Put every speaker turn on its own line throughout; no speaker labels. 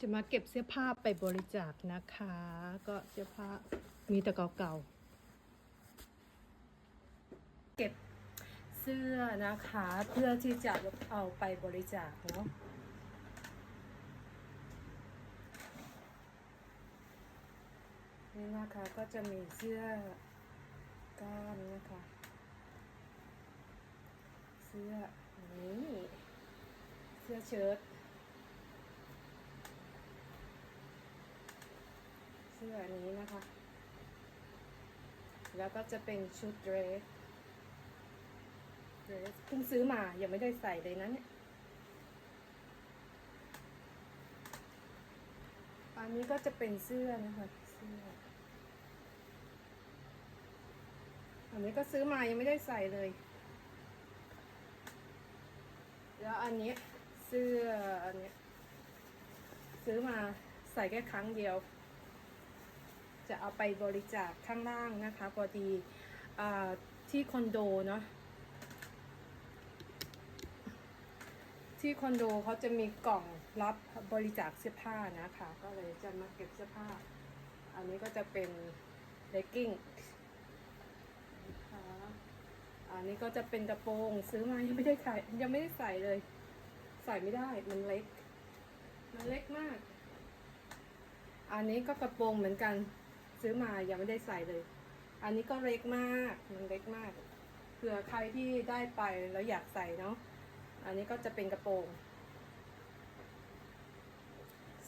จะมาเก็บเสื้อผ้าไปบริจาคนะคะ ก็เสื้อผ้ามีแต่เก่าๆ เก็บเสื้อนะคะ เพื่อที่จะเอาไปบริจาคเนาะนี่นะคะก็จะมีเสื้อก้านนะคะ เสื้อนี้เสื้อเชิ้ต สื้ออันนี้นะคะ แล้วก็จะเป็นชุดเดรสเดรสเพิ่งซื้อมายังไม่ได้ใส่เลยนะเนี่ยอันนี้ก็จะเป็นเสื้อนะคะเสื้ออันนี้ก็ซื้อมายังไม่ได้ใส่เลย แล้วอันนี้เสื้ออันนี้ซื้อมาใส่แค่ครั้งเดียว จะเอาไปบริจาคข้างล่างนะคะพอดีอที่คอนโดเนาะที่คอนโดเขาจะมีกล่องรับบริจาคเสื้อผ้านะคะ ก็เลยจะมาเก็บเสื้อผ้า อันนี้ก็จะเป็นเลกกิ้งอันนี้ก็จะเป็นกระโปรงซื้อมายังไม่ได้ใส่ยังไม่ได้ใส่เลย ใส่ไม่ได้มันเล็ก มันเล็กมาก อันนี้ก็กระโปรงเหมือนกัน ซื้อมายังไม่ได้ใส่เลย อันนี้ก็เล็กมากมันเล็กมากเผื่อใครที่ได้ไปแล้วอยากใส่เนาะอันนี้ก็จะเป็นกระโปรง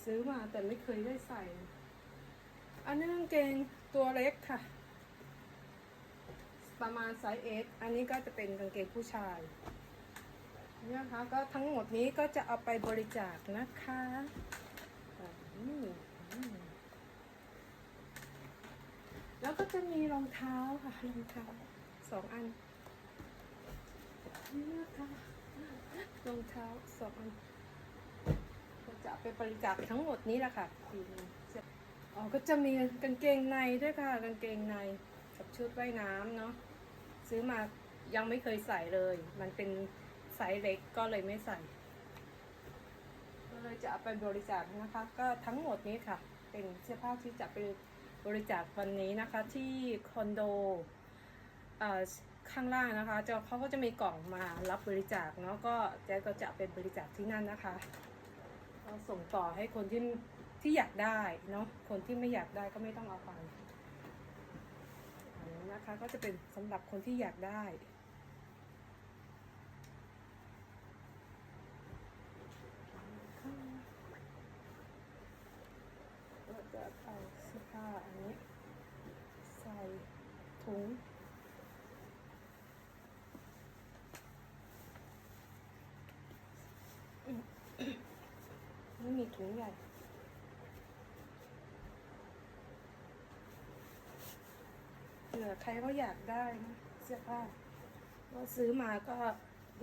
ซื้อมาแต่ไม่เคยได้ใส่ อันนี้กางเกงตัวเล็กค่ะ ประมาณไซส์เอสอันนี้ก็จะเป็นกางเกงผู้ชายเนี่ยนะคะก็ทั้งหมดนี้ก็จะเอาไปบริจาคนะคะอืม ก็จะมีรองเท้าค่ะรองเท้าสองอันนี่นะคะรองเท้าสองอันจะไปบริจาคทั้งหมดนี้แหละค่ะทีนึงอ๋อก็จะมีกางเกงในด้วยค่ะกางเกงในกับชุดว่ายน้ำเนาะซื้อมายังไม่เคยใส่เลย มันเป็นไซส์เล็กก็เลยไม่ใส่ก็เลยจะเอาไปบริจาคนะคะ ก็ทั้งหมดนี้ค่ะ เป็นเสื้อผ้าที่จะไป บริจาควันนี้นะคะที่คอนโดข้างล่างนะคะจะเขาก็จะมีกล่องมารับบริจาคเนาะก็แจ๊ก็จะเป็นบริจาคที่นั่นนะคะก็ส่งต่อให้คนที่ที่อยากได้เนาะคนที่ไม่อยากได้ก็ไม่ต้องเอาไปนนี้นะคะก็จะเป็นสำหรับคนที่อยากได้ ก็จะ เอาเสื้อผ้าอันนี้ ใส่ถุงไม่มีถุงใหญ่เผื่อใครเขาอยากได้นะเสื้อผ้าก็ซื้อมาก็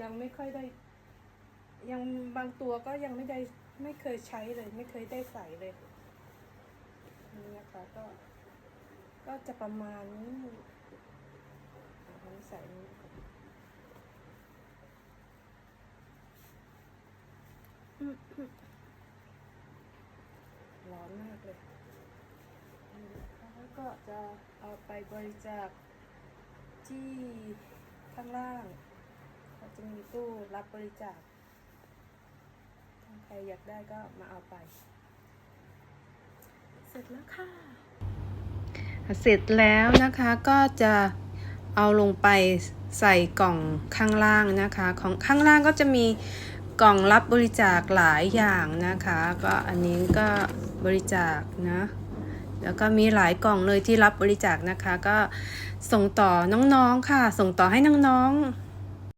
ยังไม่ค่อยได้ ยังบางตัวก็ยังไม่ได้ไม่เคยใช้เลย ไม่เคยได้ใส่เลย นี่นะคะก็ ก็จะประมาณนี้ใส่ร้อนมากเลยแล้วก็จะเอาไปบริจาคที่ข้างล่างเขาจะมีตู้รับบริจาค ใครอยากได้ก็มาเอาไป ร็จแล้วค่ะ เสร็จแล้วนะคะก็จะเอาลงไปใส่กล่องข้างล่างนะคะ ของข้างล่างก็จะมีกล่องรับบริจาคหลายอย่างนะคะ ก็อันนี้ก็บริจาคนะแล้วก็มีหลายกล่องเลยที่รับบริจาคนะคะ ก็ส่งต่อน้องๆค่ะ ส่งต่อให้น้องๆ